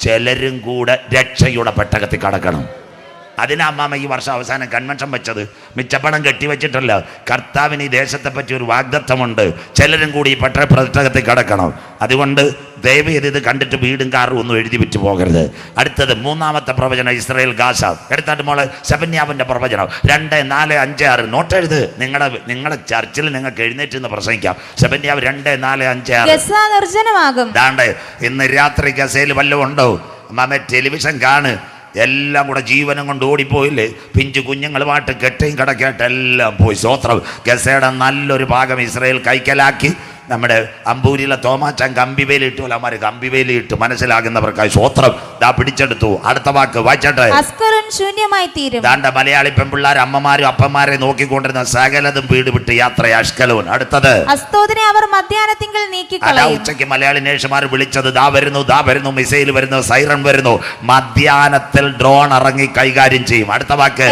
ചിലരും കൂടെ രക്ഷയുടെ പെട്ടകത്തിൽ കടക്കണം. അതിനാ അമ്മാമ ഈ വർഷം അവസാനം കൺവെൻഷൻ വെച്ചത്. മിച്ചപ്പണം കെട്ടിവെച്ചിട്ടല്ല കർത്താവിന് ഈ ദേശത്തെ പറ്റി ഒരു വാഗ്ദത്വമുണ്ട് ചിലരും കൂടി ഈ പട്ട പ്രതിഷ്ഠകത്തിൽ കിടക്കണം. അതുകൊണ്ട് ദയവ് ചെയ്ത് ഇത് കണ്ടിട്ട് വീടും കാറും ഒന്നും എഴുതി വിറ്റ് പോകരുത്. അടുത്തത് മൂന്നാമത്തെ പ്രവചനം ഇസ്രയേൽ ഗാസ. എടുത്താട്ട് മോളെ സെബന്യാവിന്റെ പ്രവചനം. രണ്ട് നാല് അഞ്ച് ആറ്. നോട്ട് എഴുത്. നിങ്ങളുടെ നിങ്ങളുടെ ചർച്ചിൽ നിങ്ങൾക്ക് എഴുന്നേറ്റ് നിന്ന് പ്രസംഗിക്കാം. സെബന്യാവ് രണ്ട് നാല് അഞ്ച് ആറ്. ദാണ്ട് ഇന്ന് രാത്രി ഗസയിൽ വല്ലതും ഉണ്ടോ? മാമ ടെലിവിഷൻ കാണ്. എല്ലാം കൂടെ ജീവനം കൊണ്ട് ഓടിപ്പോയില്ലേ? പിഞ്ചു പാട്ട് കെട്ടയും കടക്കായിട്ട് എല്ലാം പോയി. സ്വോത്രം. ഗസയുടെ നല്ലൊരു ഭാഗം ഇസ്രയേൽ കൈക്കലാക്കി. നമ്മുടെ അമ്പൂരിയിലെ തോമാച്ചാൻ കമ്പിവേലി അമ്മമാര് കമ്പിവേലിട്ട് മനസ്സിലാകുന്നവർക്കായി സ്വോത്രം. ദാ പിടിച്ചെടുത്തു. അടുത്ത വാക്ക് വായിച്ചട്ടെ. ശൂന്യമായി തീരും ദാണ്ട മലയാളി പെൺപിള്ളാർ അമ്മമാരും അപ്പന്മാരെ നോക്കിക്കൊണ്ടിരുന്ന സകലതും വീട് വിട്ട് യാത്ര അഷ്കലവും അടുത്തത്. അസ്തോദിനെ അവർ മധ്യാനത്തിങ്കിൽ നീക്കി ഉച്ചയ്ക്ക് മലയാളി നേഴ്സുമാർ വിളിച്ചത് ദാ വരുന്നു ദാ വരുന്നു മിസൈൽ വരുന്നു സൈറൺ വരുന്നു. മധ്യാനത്തിൽ ഡ്രോൺ ഇറങ്ങി കൈകാര്യം ചെയ്യും. അടുത്ത വാക്ക്.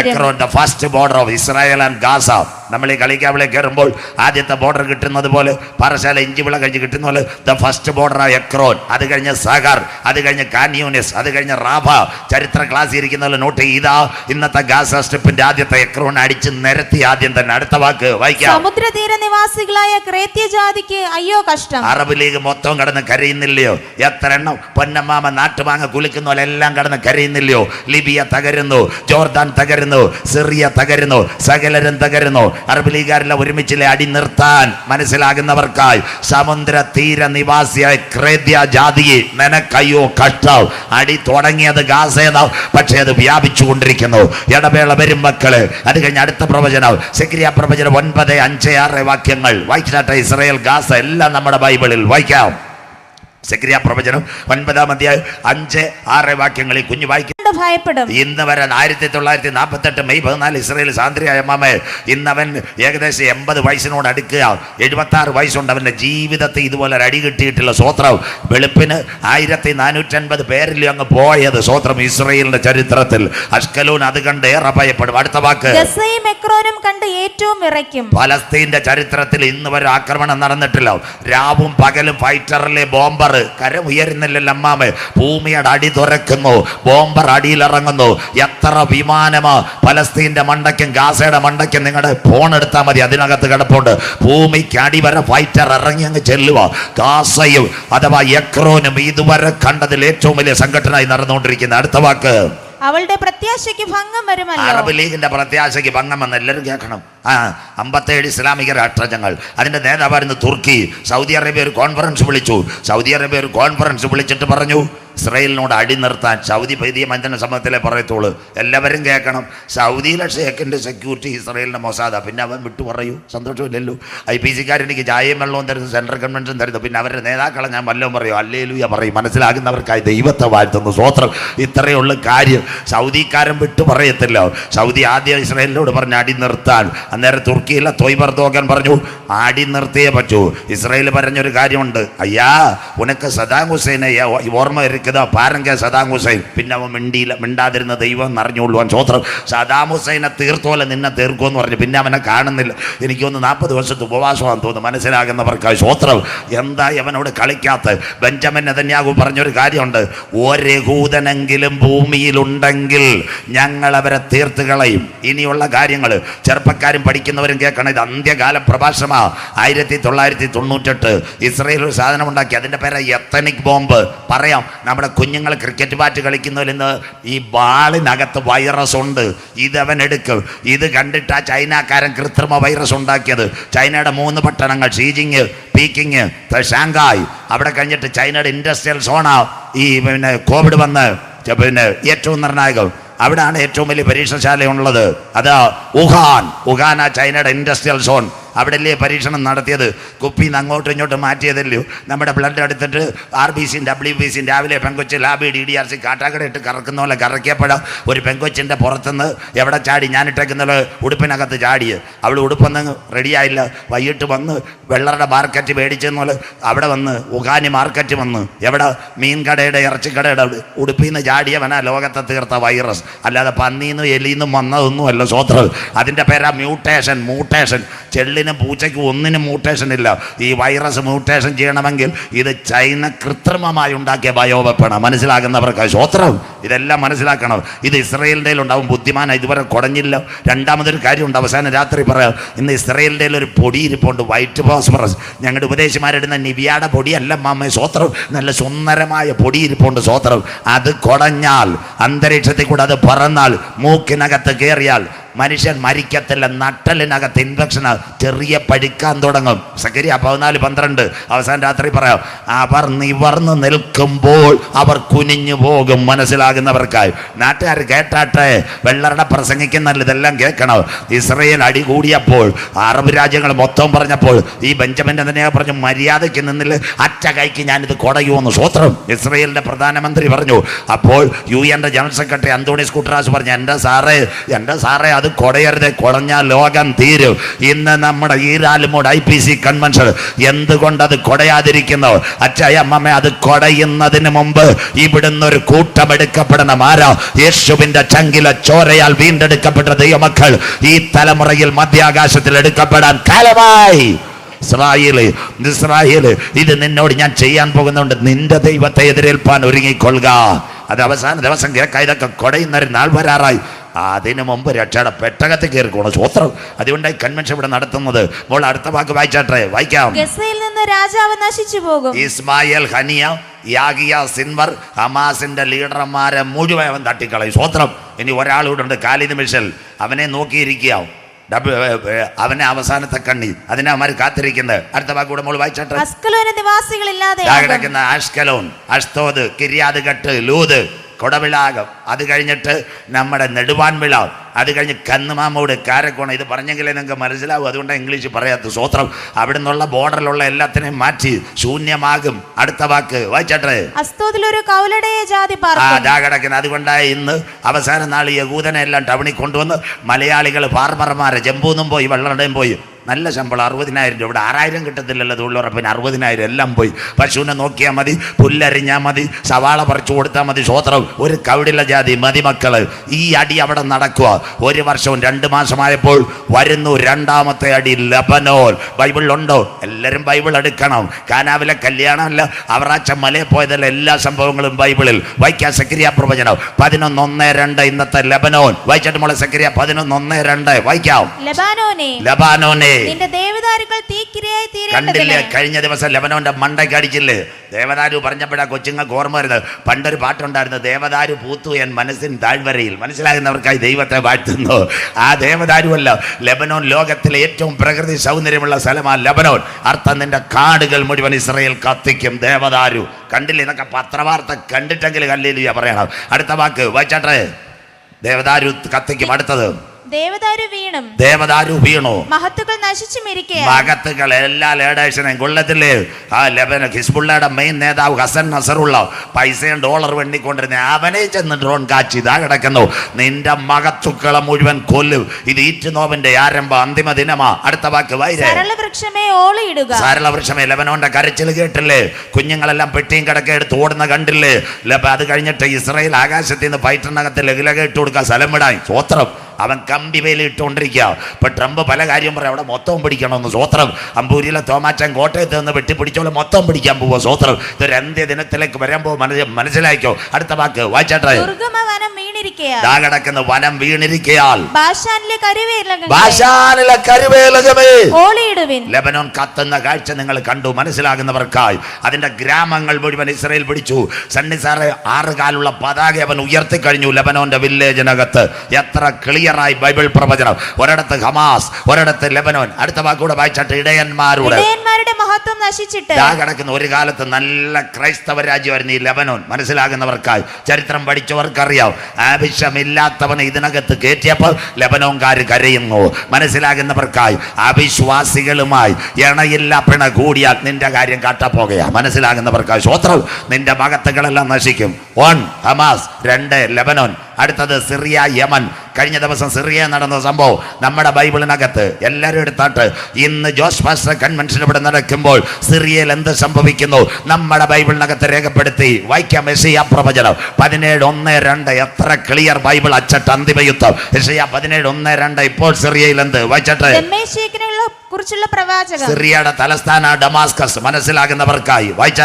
എക്രോന്റെ first border of Israel and Gaza. നമ്മൾ ഈ കളിക്കാവിളെ കയറുമ്പോൾ ആദ്യത്തെ ബോർഡർ കിട്ടുന്നത് പോലെ പാറശാല ഇഞ്ചി വിള കഴിഞ്ഞ് കിട്ടുന്ന പോലെ ദ ഫസ്റ്റ് ബോർഡർ ആ എക്രോൻ. അത് കഴിഞ്ഞ് സഹർ അത് കഴിഞ്ഞ് കാന്യൂനിസ് അത് കഴിഞ്ഞ് റാഭ. ചരിത്ര ക്ലാസ് ഇരിക്കുന്ന പോലെ നോട്ട് ഇതാ ഇന്നത്തെ ഗാസ സ്ട്രിപ്പിന്റെ ആദ്യത്തെ എക്രോൺ അടിച്ച് നിരത്തി ആദ്യം തന്നെ. അടുത്ത വാക്ക് വായിക്കാം. സമുദ്രതീര നിവാസികളായ ക്രേത്യ ജാതിക്ക് അയ്യോ കഷ്ടം. അറബ് ലീഗ് മൊത്തം കടന്ന് കരയുന്നില്ലയോ? എത്ര എണ്ണം പൊന്നമ്മാമ നാട്ടുമാങ്ങ കുളിക്കുന്ന പോലെ എല്ലാം കടന്ന് കരയുന്നില്ലയോ? ലിബിയ തകരുന്നു ജോർദാൻ തകരുന്നു സിറിയ തകരുന്നു സകലരും തകരുന്നു. അറബ് ലീഗാരിലെ ഒരുമിച്ചിലെ അടി നിർത്താൻ മനസ്സിലാകുന്നവർക്കായി. സമുദ്ര തീര നിവാസിയായ ക്രേദ്യ ജാതിയെ നനക്കയ്യോ കഷ്ടം. അടി തുടങ്ങിയത് ഗാസേന പക്ഷേ അത് വ്യാപിച്ചു കൊണ്ടിരിക്കുന്നു. ഇടവേള വരും മക്കൾ. അത് കഴിഞ്ഞ് അടുത്ത പ്രവചനം. സെക്രിയ പ്രവചനം ഒൻപത് അഞ്ച് ആറ് വാക്യങ്ങൾ. വായിച്ചാട്ടെ ഇസ്രയേൽ ഗാസ എല്ലാം നമ്മുടെ ബൈബിളിൽ വായിക്കാം. സെക്രിയ പ്രവചനം ഒൻപതാം അധ്യായം അഞ്ച് ആറ് വാക്യങ്ങളിൽ കുഞ്ഞു വായിക്കും. ഭയപ്പെടും. ഇന്ന് വരെ ആയിരത്തി തൊള്ളായിരത്തി നാൽപ്പത്തെട്ട് മെയ് പതിനാല് ഇസ്രയേൽ സാന്ദ്രയായ മാമേ ഇന്നവൻ ഏകദേശം എൺപത് വയസ്സിനോട് അടുക്കുക. എഴുപത്തി ആറ് വയസ്സുണ്ട് അവന്റെ ജീവിതത്തിൽ ഇതുപോലെ ഒരു അടി കിട്ടിയിട്ടുള്ള സ്വത്രം. വെളുപ്പിന് ആയിരത്തി നാനൂറ്റൻപത് പേരിൽ അങ്ങ് പോയത് സ്വത്രം ഇസ്രയേലിന്റെ ചരിത്രത്തിൽ. അഷ്കലൂൻ അത് കണ്ട് ഏറെ ഭയപ്പെടും. അടുത്ത വാക്ക്. കണ്ട് ഏറ്റവും വിറയ്ക്കും. ഫലസ്തീന്റെ ചരിത്രത്തിൽ ഇന്ന് വരെ ആക്രമണം നടന്നിട്ടില്ല. രാവും പകലും ഫൈറ്ററിലെ ബോംബർ. കര ഉയരുന്നില്ലല്ലോ അമ്മാമ. ഭൂമിയുടെ അടി തുറക്കുന്നു. ബോംബർ അടിയിലിറങ്ങുന്നു. എത്ര വിമാനമാ ഫലസ്തീന്റെ മണ്ടയ്ക്കും ഗാസയുടെ മണ്ടയ്ക്കും നിങ്ങളുടെ ഫോൺ എടുത്താൽ മതി. അതിനകത്ത് കിടപ്പുണ്ട്. ഭൂമിക്ക് അടിവരെ ഫൈറ്റർ ഇറങ്ങി അങ്ങ് ചെല്ലുക ഗാസയും അഥവാ എക്രോനും ഇതുവരെ കണ്ടതിൽ ഏറ്റവും വലിയ സംഘടനയായി നടന്നുകൊണ്ടിരിക്കുന്ന. അടുത്ത വാക്ക്. അവളുടെ പ്രത്യാശയ്ക്ക് ഭംഗം വരുമല്ലോ. അറബ് ലീഗിന്റെ പ്രത്യാശയ്ക്ക് ഭംഗം വന്ന് എല്ലാവരും കേൾക്കണം. അമ്പത്തേഴ് ഇസ്ലാമിക രാഷ്ട്രങ്ങൾ അതിന്റെ നേതാവായിരുന്നു തുർക്കി. സൗദി അറേബ്യ ഒരു കോൺഫറൻസ് വിളിച്ചു. സൗദി അറേബ്യ ഒരു കോൺഫറൻസ് വിളിച്ചിട്ട് പറഞ്ഞു ഇസ്രയേലിനോട് അടി നിർത്താൻ സൗദി പൈതീയ മഞ്ചന സമൂഹത്തിലെ പറയത്തുള്ളൂ. എല്ലാവരും കേൾക്കണം. സൗദിയിലെ ഷേഖിന്റെ സെക്യൂരിറ്റി ഇസ്രയേലിന്റെ മൊസാദ. പിന്നെ അവൻ വിട്ടു പറയൂ. സന്തോഷമില്ലല്ലോ. ഐ പി സിക്കാരെനിക്ക് ചായയും വെള്ളവും തരുന്നു സെൻട്രൽ കൺവെൻഷൻ തരുന്നു. പിന്നെ അവരുടെ നേതാക്കളെ ഞാൻ വല്ലതും പറയും. അല്ലേലൂയ പറയും. മനസ്സിലാകുന്നവർക്കായി ദൈവത്തെ വാഴ്ത്തുന്നു. സ്വോത്രം. ഇത്രയുള്ള കാര്യം. സൗദിക്കാരൻ വിട്ടു പറയത്തില്ല. സൗദി ആദ്യം ഇസ്രയേലിനോട് പറഞ്ഞ് അടി നിർത്താൻ അന്നേരം തുർക്കിയിലെ തൊയ്ബർദോഗൻ പറഞ്ഞു ആടി നിർത്തിയേ പറ്റൂ. ഇസ്രയേൽ പറഞ്ഞൊരു കാര്യമുണ്ട്. അയ്യാ ഉനക്ക് സദാം ഹുസൈനെ ഓർമ്മ ഇരിക്കുന്നോ പാരങ്ക സദാം ഹുസൈൻ. പിന്നെ അവൻ മിണ്ടിയില്ല മിണ്ടാതിരുന്ന ദൈവം എന്നറിഞ്ഞുള്ളൂ അവൻ സ്വോത്രം സദാം ഹുസൈനെ തീർത്തോലെ നിന്നെ തീർക്കുമെന്ന് പറഞ്ഞു. പിന്നെ അവനെ കാണുന്നില്ല. എനിക്കൊന്ന് നാൽപ്പത് വർഷത്തെ ഉപവാസമാണെന്ന് തോന്നുന്നു. മനസ്സിലാകുന്നവർക്ക് സ്വോത്രം എന്താ അവനോട് കളിക്കാത്ത ബെഞ്ചമിൻ നെതന്യാഹു പറഞ്ഞൊരു കാര്യമുണ്ട്. ഒരഹൂതനെങ്കിലും ഭൂമിയിലുണ്ടെങ്കിൽ ഞങ്ങൾ അവരെ തീർത്ത് കളയും. ഇനിയുള്ള കാര്യങ്ങൾ ചെറുപ്പക്കാരും പഠിക്കുന്നവരും കേൾക്കണം. ഇത് അന്ത്യകാല പ്രഭാഷണമാ. ആയിരത്തി തൊള്ളായിരത്തി തൊണ്ണൂറ്റെട്ട് ഇസ്രയേൽ ഒരു സാധനം ഉണ്ടാക്കി. അതിന്റെ പേര് എത്തനിക് ബോംബ്. പറയാം നമ്മുടെ കുഞ്ഞുങ്ങൾ ക്രിക്കറ്റ് ബാറ്റ് കളിക്കുന്നതിൽ നിന്ന് ഈ ബാളിനകത്ത് വൈറസ് ഉണ്ട്. ഇതവൻ എടുക്കും. ഇത് കണ്ടിട്ട് ആ ചൈനക്കാരൻ കൃത്രിമ വൈറസ് ഉണ്ടാക്കിയത്. ചൈനയുടെ മൂന്ന് പട്ടണങ്ങൾ ഷീജിങ് പീക്കിങ് ഷാങ്കായ് അവിടെ കഴിഞ്ഞിട്ട് ചൈനയുടെ ഇൻഡസ്ട്രിയൽ സോണാ ഈ പിന്നെ കോവിഡ് വന്ന് പിന്നെ ഏറ്റവും നിർണായകം. അവിടെയാണ് ഏറ്റവും വലിയ പരീക്ഷണശാലയുള്ളത്. അത് വുഹാൻ. ആ ചൈനയുടെ ഇൻഡസ്ട്രിയൽ സോൺ അവിടെ അല്ലേ പരീക്ഷണം നടത്തിയത്? കുപ്പിന്ന് അങ്ങോട്ടും ഇങ്ങോട്ടും മാറ്റിയതല്ലയോ നമ്മുടെ ബ്ലഡ് എടുത്തിട്ട് ആർ ബി സിയും ഡബ്ല്യു ബി സിയും രാവിലെ പെങ്കൊച്ച് ലാബി D D R C Kattakada ഇട്ട് കറക്കുന്ന പോലെ കറക്കിയപ്പോഴാണ് ഒരു പെങ്കൊച്ചിന്റെ പുറത്തുനിന്ന് എവിടെ ചാടി? ഞാനിട്ടേക്കുന്ന ഉടുപ്പിനകത്ത് ചാടിയത് അവൾ ഉടുപ്പൊന്നും റെഡിയായില്ല വൈകിട്ട് വന്ന് വെള്ളറുടെ മാർക്കറ്റ് മേടിച്ചെന്ന് പോലെ അവിടെ വന്ന് ഉഗാനി മാർക്കറ്റ് വന്ന് എവിടെ? മീൻ കടയുടെ ഇറച്ചിക്കടയുടെ ഉടുപ്പിൽ നിന്ന് ചാടിയവനാ ലോകത്തെ തീർത്ത വൈറസ് അല്ലാതെ പന്നിന്നും എലിന്നും വന്നതൊന്നുമല്ല സ്വോത്രം അതിന്റെ പേരാ മ്യൂട്ടേഷൻ മൂട്ടേഷൻ ചെള്ളിൽ പല്ലിനും പൂച്ചയ്ക്ക് ഒന്നിനും മ്യൂട്ടേഷൻ ഇല്ല. ഈ വൈറസ് മ്യൂട്ടേഷൻ ചെയ്യണമെങ്കിൽ ഇത് ചൈന കൃത്രിമമായി ഉണ്ടാക്കിയ ബയോവെപ്പാണ്. മനസ്സിലാകുന്നവർക്ക് ശോത്രം ഇതെല്ലാം മനസ്സിലാക്കണം. ഇത് ഇസ്രയേലിന്റെ ഉണ്ടാവും ബുദ്ധിമാന ഇതുവരെ കുടഞ്ഞില്ല. രണ്ടാമതൊരു കാര്യമുണ്ട്. അവസാനം രാത്രി പറയാം. ഇന്ന് ഇസ്രയേലിന്റെ ഒരു പൊടി ഇരിപ്പുണ്ട് വൈറ്റ് ഫോസ്ഫറസ് ഞങ്ങളുടെ ഉപദേശിമാരിടുന്ന നിവിയാട പൊടിയല്ല മാമ സ്വത്രം നല്ല സുന്ദരമായ പൊടി ഇരിപ്പുണ്ട് സ്വത്രം അത് കുടഞ്ഞാൽ അന്തരീക്ഷത്തിൽ കൂടെ അത് പറന്നാൽ മൂക്കിനകത്ത് കയറിയാൽ മനുഷ്യൻ മരിക്കത്തില്ല നട്ടലിനകത്ത് ഇൻഫെക്ഷൻ ചെറിയ പഴുക്കാൻ തുടങ്ങും. സക്കരിയ പതിനാല് പന്ത്രണ്ട്. അവസാന രാത്രി പറയാം അവർ നിവർന്ന് നിൽക്കുമ്പോൾ അവർ കുനിഞ്ഞു പോകും മനസ്സിലാകുന്നവർക്കായി. നാട്ടുകാർ കേട്ടാട്ടെ വെള്ളറുടെ പ്രസംഗിക്കുന്നല്ല ഇതെല്ലാം കേൾക്കണം. ഇസ്രയേൽ അടി കൂടിയപ്പോൾ അറബ് രാജ്യങ്ങൾ മൊത്തം പറഞ്ഞപ്പോൾ ഈ ബെഞ്ചമിന്റെ തന്നെ പറഞ്ഞു മര്യാദയ്ക്ക് നിന്നിൽ അറ്റ കൈക്ക് ഞാനിത് കുടയുമെന്ന് സ്വത്രം ഇസ്രയേലിന്റെ പ്രധാനമന്ത്രി പറഞ്ഞു. അപ്പോൾ യു എന്റെ ജനറൽ സെക്രട്ടറി അന്തോണി സ്കൂട്ടറാസ് പറഞ്ഞു എന്റെ സാറേ എന്റെ സാറേ അത് കൊടയരുത് കുടഞ്ഞാൽ ലോകം തീരും. ഇന്ന് നമ്മുടെ ഈരാലുമോട് ഐ പി സി കൺവെൻഷൻ എന്തുകൊണ്ട് അത് കൊടയാതിരിക്കുന്നു അമ്മമ്മ അത് കൊടയുന്നതിന് മുമ്പ് ഇവിടുന്ന് ഒരു കൂട്ടമെടുക്കപ്പെടണം. ആരാ? യേശുവിന്റെ ചങ്കില ചോരയാൽ വീണ്ടെടുക്കപ്പെട്ട ദൈവമക്കൾ ഈ തലമുറയിൽ മധ്യാകാശത്തിൽ എടുക്കപ്പെടാൻ കാലമായി. ഇസ്രായേൽ ഇസ്രായേൽ ഇത് നിന്നോട് ഞാൻ ചെയ്യാൻ പോകുന്നുണ്ട്. നിന്റെ ദൈവത്തെ എതിരേൽപ്പാൻ ഒരുങ്ങിക്കൊള്ളുക. അത് അവസാന ദിവസം കേൾക്കാം ഇതൊക്കെ കൊടയുന്നൊരു നാൾ വരാറായി. അതിനു മുമ്പ് രക്ഷയുടെ പെട്ടകത്തിൽ കയറിക്കോണം സ്വത്രം അതുകൊണ്ടായി കൺവെൻഷൻ ഇവിടെ നടത്തുന്നത്. മോൾ അടുത്ത വാക്ക് വായിച്ചാട്ടെ? വായിക്കാം. ഗസയിൽ നിന്ന് രാജാവ് നശിച്ചു പോകും. ഇസ്മായിൽ ഹനിയ യാഗിയ സിൻവർ ഹമാസിന്റെ ലീഡർമാരെ മുഴുവൻ അവൻ തട്ടിക്കളയും. സ്വത്രം ഇനി ഒരാളൂടെ ഉണ്ട് കാലിദ് മിഷൽ. അവനെ നോക്കിയിരിക്കുക. അവനെ അവസാനത്തെ കണ്ണി. അതിനെ കാത്തിരിക്കുന്നത്. അടുത്ത വാക്കൂടെ മോൾ വായിച്ചാട്ടെ? അസ്കലോന നിവാസികളില്ലാതെ ആഷ്കലോൺ അഷ്തോദ് കിരിയാദ് കട്ട് ലൂത് കൊടവിളാകം. അത് കഴിഞ്ഞിട്ട് നമ്മുടെ നെടുവാൻവിള അത് കഴിഞ്ഞ് കന്നുമാമോട് കാരക്കോണം ഇത് പറഞ്ഞെങ്കിലേ നിങ്ങൾക്ക് മനസ്സിലാവും. അതുകൊണ്ട് ഇംഗ്ലീഷ് പറയാത്ത സ്വത്രം അവിടെ നിന്നുള്ള ബോർഡറിലുള്ള എല്ലാത്തിനെയും മാറ്റി ശൂന്യമാകും. അടുത്ത വാക്ക്. വായിച്ചാട്ടെ അതുകൊണ്ടായി ഇന്ന് അവസാന നാൾ യകൂദനെ എല്ലാം ടൗണിൽ കൊണ്ടുവന്ന് മലയാളികൾ ഫാർമർമാരെ ജമ്പൂന്നും പോയി വെള്ളടയും പോയി. നല്ല ശമ്പളം അറുപതിനായിരം രൂപ. ഇവിടെ ആറായിരം കിട്ടത്തില്ലല്ലോ തൊഴിലുറപ്പിന്. അറുപതിനായിരം എല്ലാം പോയി. പശുവിനെ നോക്കിയാൽ മതി പുല്ലരിഞ്ഞാൽ മതി സവാള പറിച്ചു കൊടുത്താൽ മതി. സ്വോത്രം ഒരു കവിടില ജാതി മതി മക്കൾ. ഈ അടി അവിടെ നടക്കുക ഒരു വർഷവും രണ്ട് മാസമായപ്പോൾ വരുന്നു രണ്ടാമത്തെ അടി ലബനോൽ ബൈബിളിലുണ്ടോ എല്ലാവരും ബൈബിൾ എടുക്കണം. കാനാവിലെ കല്യാണമല്ല അവറാച്ച മലയിൽ പോയതല്ല എല്ലാ സംഭവങ്ങളും ബൈബിളിൽ. വൈക്കാൻ സക്രിയ പ്രവചനം. പതിനൊന്ന് ഒന്ന് രണ്ട് ഇന്നത്തെ ലബനോൻ. വായിച്ചിട്ട് മോളെ സക്രിയ പതിനൊന്ന് ഒന്ന് രണ്ട്. വായിക്കാം. ലബാനോനെ ലബാനോനെ. നിന്റെ ദേവദാരുക്കൾ തീക്കിരയായി കണ്ടില്ലേ? കഴിഞ്ഞ ദിവസം ലെബനോന്റെ മണ്ടയ്ക്ക് അടിച്ചില്ലേ? ദേവദാരു പറഞ്ഞപ്പോഴാ കൊച്ചുങ്ങൾക്ക് ഓർമ്മ വരുന്നത്. പണ്ടൊരു പാട്ടുണ്ടായിരുന്നു ദേവദാരു പൂത്തു എൻ മനസ്സിൻ താഴ്വരയിൽ. മനസ്സിലാകുന്നവർക്കായി ദൈവത്തെ വാഴ്ത്തുന്നു. ആ ദേവദാരു അല്ല ലെബനോൻ ലോകത്തിലെ ഏറ്റവും പ്രകൃതി സൗന്ദര്യമുള്ള സ്ഥലമാണ് ലെബനോൻ. അർത്ഥം നിന്റെ കാടുകൾ മുഴുവൻ ഇസ്രയേൽ കത്തിക്കും ദേവദാരു. കണ്ടില്ലേ? എന്നൊക്കെ പത്രവാർത്ത കണ്ടിട്ടെങ്കിലും കല്ലില്ല പറയണം. അടുത്ത വാക്ക് വായിച്ചാട്ടെ. ദേവദാരു കത്തിക്കും. അടുത്തത്. ദേവദാരു വീണും ദേവദാരു വീണു. മഹത്തുക്കൾ നശിച്ചു മിരിക്കയാൽ മകത്തുകൾ എല്ലാ ലേഡേഴ്സിനെയും കൊള്ളത്തില്ലേ ആ ലബന ഹിസ്ബുള്ളയുടെ മെയിൻ നേതാവ് ഹസൻ നസറുള്ള പൈസയും ഡോളർ വെണ്ണിക്കൊണ്ടിരുന്ന അവനെ ചെന്ന് ഡ്രോൺ കാച്ചി ഇതാ കിടക്കുന്നു. നിന്റെ മഹത്തുക്കളെ മുഴുവൻ കൊല്ലും. ഇത് ഈറ്റുനോവിന്റെ ആരംഭ അന്തിമ ദിനമാ. അടുത്ത വാക്ക് സരളവൃക്ഷമേ ഓളിയിടുക സാരളവൃക്ഷമേ ലബനോന്റെ കരച്ചിൽ കേട്ടില്ലേ? കുഞ്ഞുങ്ങളെല്ലാം പെട്ടിയും കിടക്ക എടുത്ത് ഓടുന്ന കണ്ടില്ലേ? ലബ അത് കഴിഞ്ഞിട്ട് ഇസ്രായേൽ ആകാശത്തിൽ നിന്ന് ഫൈറ്ററിനകത്ത് ലഘുലക ഇട്ട് കൊടുക്കാൻ സ്ഥലം വിടാൻ. സ്വത്രം അവൻ കമ്പി വേലിട്ടുകൊണ്ടിരിക്കുക ഇപ്പം ട്രംപ് പല കാര്യം പറയും അവിടെ മൊത്തം പിടിക്കണമെന്ന്. സ്വത്രം അമ്പൂരിയിലെ തോമാച്ചൻ കോട്ടയത്ത് നിന്ന് വെട്ടിപ്പിടിച്ചോളെ മൊത്തം പിടിക്കാൻ പോവുക സ്വത്രം ഇതൊരു അന്ത്യ ദിനത്തിലേക്ക് വരാൻ പോകും മനസ്സിലാക്കിയോ അടുത്ത വാക്ക് വായിച്ചാട്ടെ കിടക്കുന്ന വനം വീണിരിക്കയാൽ. ബാഷാനിലെ കരുവേലകമേ. ലെബനോൻ കത്തുന്ന കാഴ്ച നിങ്ങൾ കണ്ടു മനസ്സിലാകുന്നവർക്കായി. അതിന്റെ ഗ്രാമങ്ങൾ മുഴുവൻ ഇസ്രയേൽ പിടിച്ചു. സണ്ണി സാറ് ആറ് കാലുള്ള പതാക അവൻ ഉയർത്തി കഴിഞ്ഞു ലെബനോന്റെ വില്ലേജിനകത്ത്. എത്ര ക്ലിയറായി ബൈബിൾ പ്രവചനം. ഒരിടത്ത് ഹമാസ് ഒരിടത്ത് ലെബനോൻ അടുത്ത വാക്കൂടെ വായിച്ചിട്ട് ഇടയന്മാരുടെ. മഹത്വം നശിച്ചിട്ട്. കിടക്കുന്ന. ഒരു കാലത്ത് നല്ല ക്രൈസ്തവ രാജ്യമായിരുന്നു ഈ ലെബനോൻ. മനസ്സിലാകുന്നവർക്കായി. ചരിത്രം പഠിച്ചവർക്കറിയാം. ആവശ്യമില്ലാത്തവനെ ഇതിനകത്ത് കയറ്റിയപ്പോൾ ലെബനോൻകാർ കരയുന്നു. മനസ്സിലാകുന്നവർക്കായി. അവിശ്വാസികളുമായി ഇണയില്ല പിണ കൂടിയാൽ നിന്റെ കാര്യം കാട്ടപ്പോകയാ മനസ്സിലാകുന്നവർക്കായി. സ്വത്രം നിന്റെ മകത്തുകളെല്ലാം നശിക്കും. One Hamas. രണ്ട് ലെബനോൻ. അടുത്തത് സിറിയ യമൻ. കഴിഞ്ഞ ദിവസം സിറിയ നടന്ന സംഭവം നമ്മുടെ ബൈബിളിനകത്ത് എല്ലാവരും എടുത്താട്ട് ഇന്ന് ജോസ് ഫാസ്റ്റർ കൺവെൻഷൻ ഇവിടെ നടക്കുമ്പോൾ സിറിയയിൽ എന്ത് സംഭവിക്കുന്നു? നമ്മുടെ ബൈബിളിനകത്ത് രേഖപ്പെടുത്തി വായിക്കാം. എസിയ പ്രവചനം. പതിനേഴ് ഒന്ന് രണ്ട്. എത്ര ക്ലിയർ ബൈബിൾ അച്ചട്ട് അന്തിമ അന്തിമയുദ്ധം. എസിയ പതിനേഴ് ഒന്ന് രണ്ട്. ഇപ്പോൾ സിറിയയിൽ എന്ത്? വായിച്ചട്ടെ. കുറിച്ചുള്ള പ്രവാചകൻ സിറിയയുടെ തലസ്ഥാന ഡമാസ്കസ് മനസ്സിലാകുന്നവർക്കായി. വായിച്ച.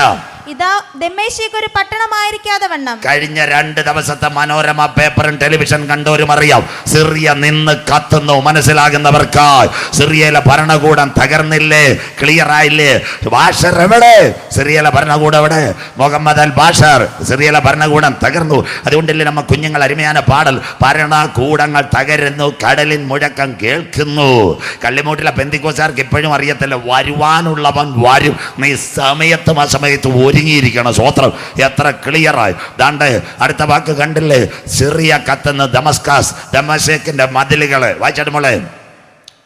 ഇതാ ദമ്മേശേക്ക് ഒരു പട്ടണമായിരിക്കാതെ വണ്ണം. കഴിഞ്ഞ രണ്ട് ദിവസത്തെ മനോരമ പേപ്പറും ടെലിവിഷൻ കണ്ടവരും അറിയാം. സിറിയ നിന്ന് കത്തുന്നു. മനസ്സിലാകുന്നവർക്കായി. സിറിയയിലെ ഭരണകൂടം തകർന്നില്ലേ? ക്ലിയർ ആയില്ലേ? ബാഷർ എവിടെ? സിറിയയിലെ ഭരണകൂടം എവിടെ? Muhammad al Bashar. സിറിയയിലെ ഭരണകൂടം തകർന്നു. അതുകൊണ്ടല്ലേ നമ്മ കുഞ്ഞുങ്ങൾ അരുമയാണ് പാടൽ. ഭരണകൂടങ്ങൾ തകരുന്നു. കടലിൻ മുഴക്കം കേൾക്കുന്നു. കള്ളിമൂട്ടിലെ പെന്തിക്കോസാർക്ക് ഇപ്പോഴും അറിയത്തില്ല. വരുവാനുള്ളവൻ വരും. നീ സമയത്തും അസമയത്തും സമയത്ത് ഒരുങ്ങിയിരിക്കണം. സ്വോത്രം എത്ര ക്ലിയറായി ദാണ്ട് അടുത്ത വാക്ക് കണ്ടില്ലേ? സിറിയ കത്തുന്ന ദമസ്കാസ് ദമസേക്കിന്റെ മതിലുകൾ വായിച്ചിട്ട്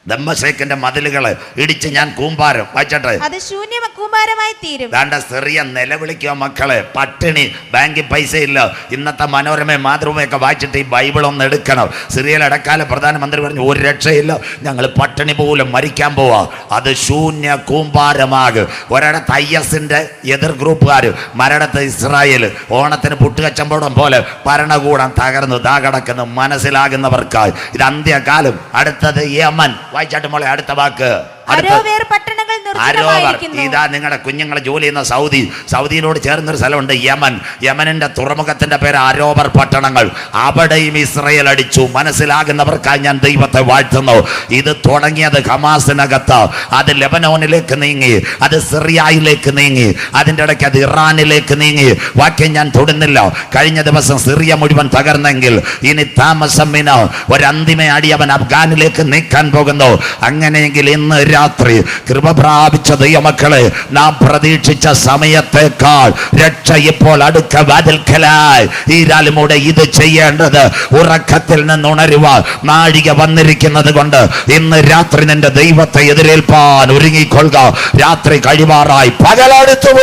ദമ്മസേക്കിന്റെ മതിലുകൾ ഇടിച്ച് ഞാൻ കൂമ്പാരം വായിച്ചട്ടെ. അത് ശൂന്യ കൂമ്പാരമായി തീരും. ദാണ്ട ചെറിയ നിലവിളിക്കുക മക്കളെ. പട്ടിണി ബാങ്കിൽ പൈസ ഇല്ല ഇന്നത്തെ മനോരമയും മാതൃഭൂമിയൊക്കെ വായിച്ചിട്ട് ഈ ബൈബിൾ ഒന്ന് എടുക്കണം. സിറിയയിൽ ഇടക്കാല പ്രധാനമന്ത്രി പറഞ്ഞു ഒരു രക്ഷയില്ല. ഞങ്ങൾ പട്ടിണി പോലും മരിക്കാൻ പോവാ. അത് ശൂന്യ കൂമ്പാരമാകും. ഒരിടത്ത് ഐ എസിന്റെ എതിർ ഗ്രൂപ്പുകാർ മരടത്ത് ഇസ്രായേൽ ഓണത്തിന് പുട്ടുകച്ചമ്പോടം പോലെ ഭരണകൂടം തകർന്നു താകടക്കുന്നു മനസ്സിലാകുന്നവർക്കായി. ഇത് അന്ത്യകാലം. അടുത്തത് യമൻ. വായിച്ചാട്ട് മോളെ അടുത്ത വാക്ക് ഇതാ നിങ്ങളുടെ കുഞ്ഞുങ്ങളെ ജോലി ചെയ്യുന്ന സൗദി സൗദിയിലോട് ചേർന്നൊരു സ്ഥലമുണ്ട് യമൻ. യമനിന്റെ തുറമുഖത്തിന്റെ പേര് അരോവർ പട്ടണങ്ങൾ. അവിടെയും ഇസ്രയേൽ അടിച്ചു. മനസ്സിലാകുന്നവർക്കായി ഞാൻ ദൈവത്തെ വാഴ്ത്തുന്നു. ഇത് തുടങ്ങിയത് ഹമാസിനകത്ത്. അത് ലെബനോനിലേക്ക് നീങ്ങി അത് സിറിയയിലേക്ക് നീങ്ങി അതിന്റെ ഇടയ്ക്ക് അത് ഇറാനിലേക്ക് നീങ്ങി. വാക്യം ഞാൻ തൊടുന്നില്ല. കഴിഞ്ഞ ദിവസം സിറിയ മുഴുവൻ തകർന്നെങ്കിൽ ഇനി താമസം താമസമിന് ഒരന്തിമ അടി അവൻ അഫ്ഗാനിലേക്ക് നീക്കാൻ പോകുന്നു. അങ്ങനെയെങ്കിൽ ഇന്ന് രാത്രി കൃപ പ്രാപിച്ച ദൈവമക്കളെ നാം പ്രതീക്ഷിച്ച സമയത്തേക്കാൾ രക്ഷ ഇപ്പോൾ അടുക്ക വാതിൽക്കലായി. ഈ രാലിമൂടെ ഇത് ചെയ്യേണ്ടത് ഉറക്കത്തിൽ നിന്ന് ഉണരുവാൻ നാഴിക വന്നിരിക്കുന്നത് കൊണ്ട് ഇന്ന് രാത്രി നിന്റെ ദൈവത്തെ എതിരേൽപ്പാൻ ഒരുങ്ങിക്കൊള്ളുക. രാത്രി കഴിവാറായി. പകലടുത്തു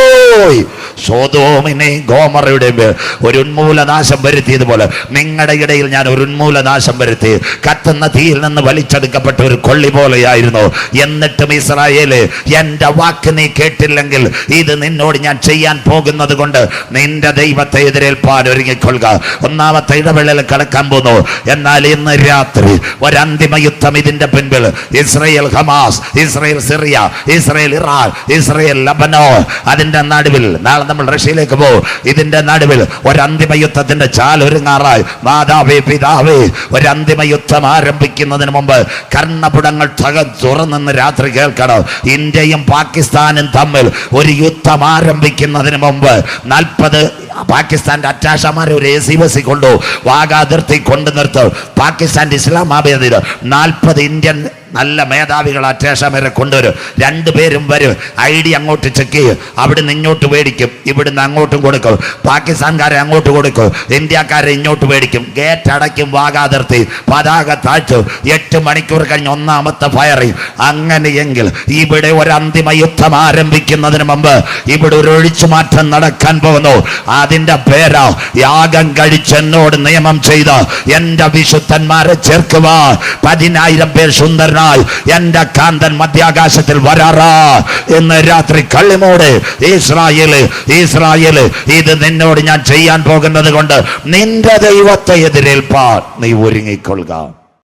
പോയി ഗോമറയുടെ ഒരു ഉന്മൂലനാശം വരുത്തിയതുപോലെ നിങ്ങളുടെ ഇടയിൽ ഞാൻ ഒരു ഉന്മൂലനാശം വരുത്തി. കത്തുന്ന തീയിൽ നിന്ന് വലിച്ചെടുക്കപ്പെട്ട ഒരു കൊള്ളി പോലെയായിരുന്നു. എന്നിട്ടും ഇസ്രായേൽ എന്റെ വാക്ക് നീ കേട്ടില്ലെങ്കിൽ ഇത് നിന്നോട് ഞാൻ ചെയ്യാൻ പോകുന്നത് കൊണ്ട് നിന്റെ ദൈവത്തെ എതിരേൽപ്പാൻ ഒരുങ്ങിക്കൊള്ളുക. ഒന്നാമത്തെ ഇടവേളയിൽ കടക്കാൻ പോന്നു. എന്നാൽ ഇന്ന് രാത്രി ഒരന്തിമ യുദ്ധം ഇതിന്റെ പിൻപിൽ. Israel Hamas Israel Syria Israel Iran Israel Lebanon അതിന്റെ നടുവിൽ നാളെ നമ്മൾ റഷ്യയിലേക്ക് പോകും ഇതിന്റെ നടുവിൽ ഒരന്തിമ യുദ്ധത്തിന്റെ ചാൽ ഒരുങ്ങാറായി. മാതാവേ പിതാവേ ഒരന്തിമ യുദ്ധം ആരംഭിക്കുന്നതിന് മുമ്പ് കർണപുടങ്ങൾ തക തുറന്നെന്ന് രാത്രി കേൾക്കണം. ഇന്ത്യയും പാകിസ്ഥാനും തമ്മിൽ ഒരു യുദ്ധം ആരംഭിക്കുന്നതിന് മുമ്പ് നാൽപ്പത് പാകിസ്ഥാന്റെ അറ്റാഷമാരെ ഒരു എ സി ബസ് കൊണ്ടു. വാഗാതിർത്തി കൊണ്ടു നിർത്തും. പാകിസ്ഥാന്റെ ഇസ്ലാമാബാദിൽ നാൽപ്പത് ഇന്ത്യൻ നല്ല മേധാവികൾ അറ്റാഷം വരെ കൊണ്ടുവരും. രണ്ടുപേരും വരും. ഐ ഡി അങ്ങോട്ട് ചെക്ക് ചെയ്യും. അവിടുന്ന് ഇങ്ങോട്ട് മേടിക്കും ഇവിടുന്ന് അങ്ങോട്ടും കൊടുക്കും. പാകിസ്ഥാൻകാരെ അങ്ങോട്ട് കൊടുക്കും. ഇന്ത്യക്കാരെ ഇങ്ങോട്ട് മേടിക്കും ഗേറ്റ് അടയ്ക്കും വാഗാതിർത്തി പതാക താഴ്ത്തും. എട്ട് മണിക്കൂർ കഴിഞ്ഞ് ഒന്നാമത്തെ ഫയറിങ് അങ്ങനെയെങ്കിൽ ഇവിടെ ഒരു അന്തിമ യുദ്ധം ആരംഭിക്കുന്നതിന് മുമ്പ് ഇവിടെ ഒരു ഒഴിച്ചുമാറ്റം നടക്കാൻ പോകുന്നു. അതിന്റെ പേരാ യാഗം കഴിച്ച് എന്നോട് നിയമം ചെയ്ത. എന്റെ വിശുദ്ധന്മാരെ ചേർക്കുക പതിനായിരം പേർ സുന്ദരനായി എന്റെ കാന്തൻ മധ്യാകാശത്തിൽ വരാറാ എന്ന് രാത്രി കള്ളിമോട് ഇസ്രായേൽ ഇസ്രായേൽ ഇത് നിന്നോട് ഞാൻ ചെയ്യാൻ പോകുന്നത് കൊണ്ട് നിന്റെ ദൈവത്തെ എതിരേൽപ്പാൻ നീ ഒരുങ്ങിക്കൊള്ളുക.